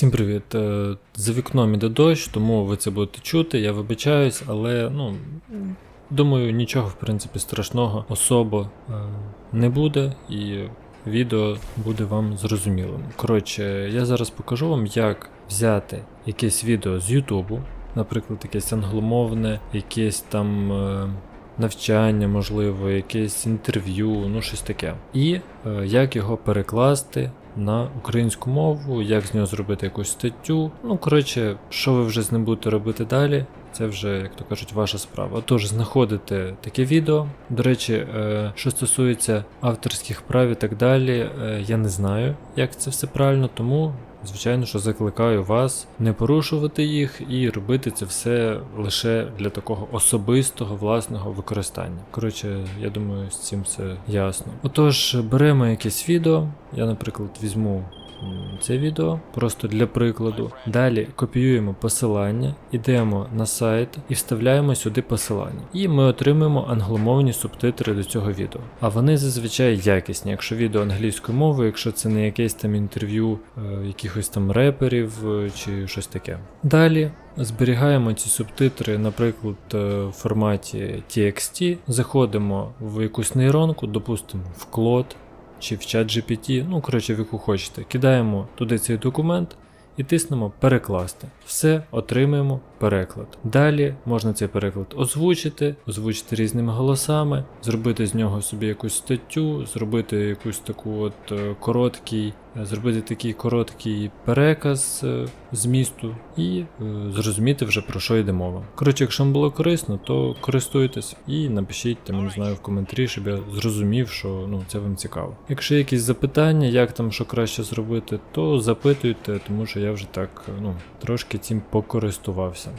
Всім привіт. Е, За вікном іде дощ, тому ви це будете чути. Я вибачаюсь, але ну. Думаю, нічого в принципі страшного особо е, не буде, і відео буде вам зрозумілим. Коротше, я зараз покажу вам, як взяти якесь відео з Ютубу, наприклад, якесь англомовне, якесь там е, навчання, можливо, якесь інтерв'ю, ну щось таке. І як його перекласти на українську мову, як з нього зробити якусь статтю. Ну, коротше, що ви вже з ним будете робити далі. Це вже, як то кажуть, ваша справа. Тож знаходите таке відео. До речі, е, що стосується авторських прав і так далі, е, я не знаю, як це все правильно, тому. Звичайно, що закликаю вас не порушувати їх і робити це все лише для такого особистого власного використання. Коротше, я думаю, з цим все ясно. Отож, беремо якесь відео. Я, наприклад, візьму це відео просто для прикладу. Далі копіюємо посилання, йдемо на сайт і вставляємо сюди посилання. І ми отримуємо англомовні субтитри до цього відео. А вони зазвичай якісні, якщо відео англійською мовою, якщо це не якесь там інтерв'ю е, якихось там реперів е, чи щось таке. Далі. Зберігаємо ці субтитри, наприклад, е, в форматі TXT, заходимо в якусь нейронку, допустимо, в Claude, чи в чат GPT, ну коротше, в яку хочете. Кидаємо туди цей документ і тиснемо перекласти. Все, отримуємо переклад. Далі можна цей переклад озвучити, озвучити різними голосами, зробити з нього собі якусь статтю, зробити якусь таку от е, короткий, е, зробити такий короткий переказ е, змісту і зрозуміти вже про що йде мова. Коротше, якщо вам було корисно, то користуйтесь і напишіть там, не знаю, в коментарі, щоб я зрозумів, що ну це вам цікаво. Якщо якісь запитання, як там що краще зробити, то запитуйте, тому що я вже так ну трошки цим покористувався.